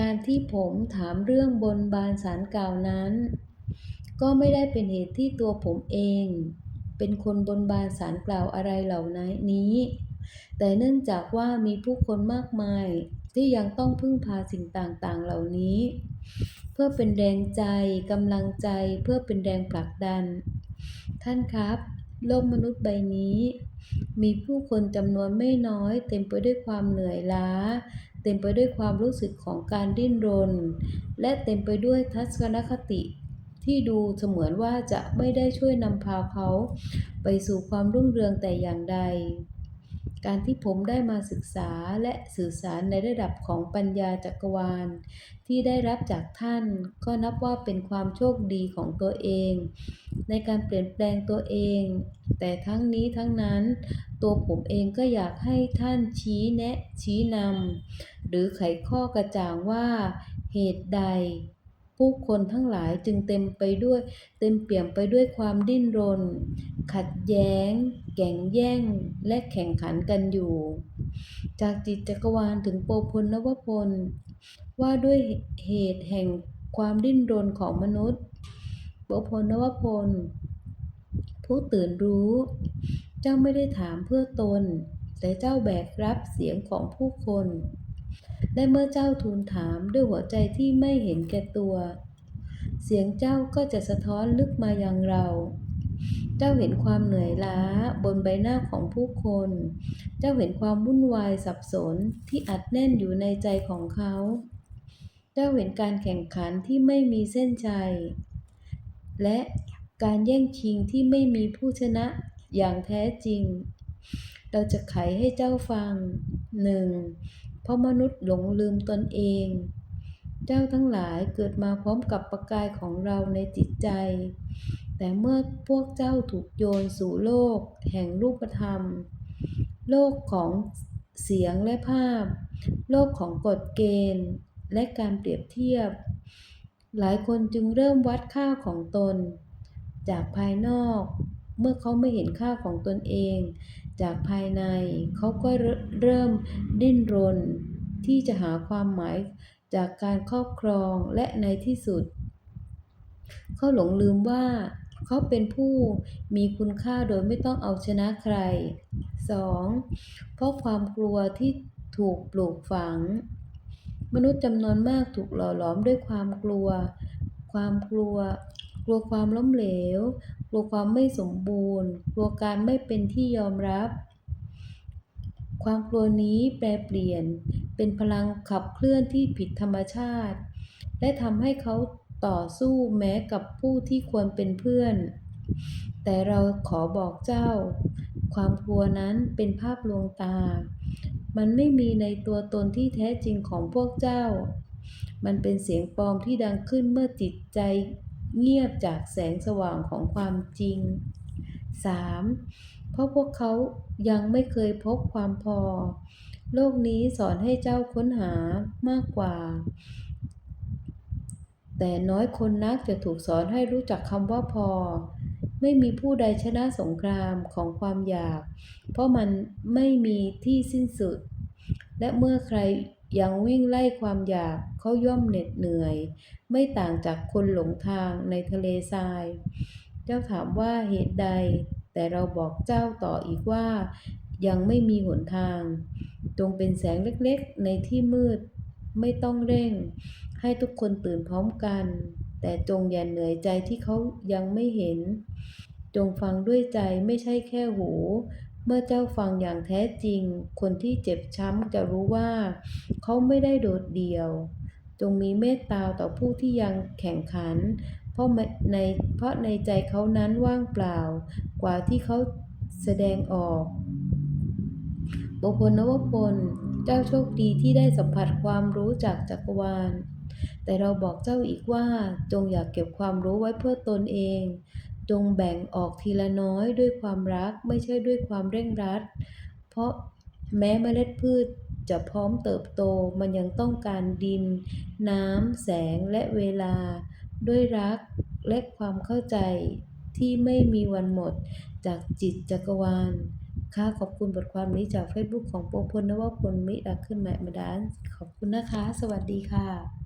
การที่ผมถามเรื่องบนบานสารกล่าวนั้น ก็ไม่ได้เป็นเหตุที่ตัวผมเอง เป็นคนบนบานสารกล่าวอะไรเหล่านี้ แต่เนื่องจากว่ามีผู้คนมากมายที่ยังต้องพึ่งพาสิ่งต่างๆเหล่านี้ เพื่อเป็นแรงใจกำลังใจเพื่อเป็นแรงผลักดัน ท่านครับ โลกมนุษย์ใบนี้ มีผู้คนจำนวนไม่น้อยเต็มไปด้วยความเหนื่อยล้า เต็มไปด้วยความรู้สึกของการดิ้นรน และเต็มไปด้วยทัศนคติ ที่ดูเสมือนว่าจะไม่ได้ช่วยนำพาเขา ไปสู่ความรุ่งเรืองแต่อย่างใด การที่ผมได้มาศึกษาและสื่อสารในระดับของปัญญาจักรวาล ที่ได้รับจากท่าน ก็นับว่าเป็นความโชคดีของตัวเอง ในการเปลี่ยนแปลงตัวเอง แต่ทั้งนี้ทั้งนั้น ตัวผมเองก็อยากให้ท่านชี้แนะชี้นำ หรือไขข้อกระจ่างว่าเหตุใด ผู้คนทั้งหลายจึงเต็มไปด้วย เต็มเปี่ยมไปด้วยความดิ้นรน ขัดแย้งแก่งแย่งและแข่งขันกันอยู่ จากจิตจักรวาลถึงโปพลนวพล ว่าด้วยเหตุแห่งความดิ้นรนของมนุษย์โปพลนวพล ผู้ตื่นรู้ เจ้าไม่ได้ถามเพื่อตน แต่เจ้าแบกรับเสียงของผู้คน และเมื่อเจ้าทูลถามด้วยหัวใจที่ไม่เห็นแก่ตัว เสียงเจ้าก็จะสะท้อนลึกมายังเรา เจ้าเห็นความเหนื่อยล้าบนใบหน้าของผู้คน เจ้าเห็นความวุ่นวายสับสนที่อัดแน่นอยู่ในใจของเขา เจ้าเห็นการแข่งขันที่ไม่มีเส้นชัย และการแย่งชิงที่ไม่มีผู้ชนะอย่างแท้จริง เราจะไขให้เจ้าฟังหนึ่งเพราะมนุษย์หลงลืมตนเอง เจ้าทั้งหลายเกิดมาพร้อมกับประกายของเราในจิตใจ แต่เมื่อพวกเจ้าถูกโยนสู่โลก แห่งรูปธรรม โลกของเสียงและภาพ โลกของกฎเกณฑ์ และการเปรียบเทียบ หลายคนจึงเริ่มวัดค่าของตน จากภายนอก เมื่อเขาไม่เห็นค่าของตนเอง จากภายใน เขาก็เริ่มดิ้นรน ที่จะหาความหมายจากการครอบครองและในที่สุด เขาหลงลืมว่า เขาเป็นผู้มีคุณค่าโดยไม่ต้องเอาชนะใคร 2. เพราะความกลัวที่ถูกปลูกฝัง มนุษย์จำนวนมากถูกหล่อหลอมด้วยความกลัว ความกลัว กลัวความล้มเหลว กลัวความไม่สมบูรณ์ กลัวการไม่เป็นที่ยอมรับ ความกลัวนี้แปลเปลี่ยน เป็นพลังขับเคลื่อนที่ผิดธรรมชาติ และทำให้เขาต่อสู้แม้กับผู้ที่ควรเป็นเพื่อน แต่เราขอบอกเจ้า ความกลัวนั้นเป็นภาพลวงตา มันไม่มีในตัวตนที่แท้จริงของพวกเจ้า มันเป็นเสียงปลอมที่ดังขึ้นเมื่อจิตใจ เงียบจากแสงสว่างของความจริง 3. เพราะพวกเขายังไม่เคยพบความพอ โลกนี้สอนให้เจ้าค้นหามากกว่า แต่น้อยคนนักจะถูกสอนให้รู้จักคำว่าพอ ไม่มีผู้ใดชนะสงครามของความอยาก เพราะมันไม่มีที่สิ้นสุด และเมื่อใคร ยังวิ่งไล่ความอยากเขาย่อมเหน็ดเหนื่อย ไม่ต่างจากคนหลงทางในทะเลทราย เจ้าถามว่าเหตุใด แต่เราบอกเจ้าต่ออีกว่า ยังไม่มีหนทาง จงเป็นแสงเล็กๆในที่มืด ไม่ต้องเร่ง ให้ทุกคนตื่นพร้อมกัน แต่จงอย่าเหนื่อยใจที่เขายังไม่เห็น จงฟังด้วยใจไม่ใช่แค่หู มื่อเจ้าฟังอย่างแท้จริง คนที่เจ็บช้ำจะรู้ว่า เขาไม่ได้โดดเดี่ยว จงมีเมตตาต่อผู้ที่ยังแข่งขัน เพราะในเพราะในใจเขานั้นว่างเปล่า กว่าที่เขาแสดงออกบุคคลนวพล เจ้าโชคดีที่ได้สัมผัสความรู้จากจักรวาล แต่เราบอกเจ้าอีกว่าจงอย่ากเก็บความรู้ไว้เพื่อตนเอง จงแบ่งออกทีละน้อยด้วยความรักไม่ใช่ด้วยความเร่งรัด เพราะแม้เมล็ดพืชจะพร้อมเติบโตมันยังต้องการดิน น้ำ แสงและเวลา ด้วยรักและความเข้าใจที่ไม่มีวันหมดจากจิตจักรวาล ค่ะขอบคุณบทความนี้จาก Facebook ของโปพลนวพลมิรักขึ้นแมมดานขอบคุณนะคะ สวัสดีค่ะ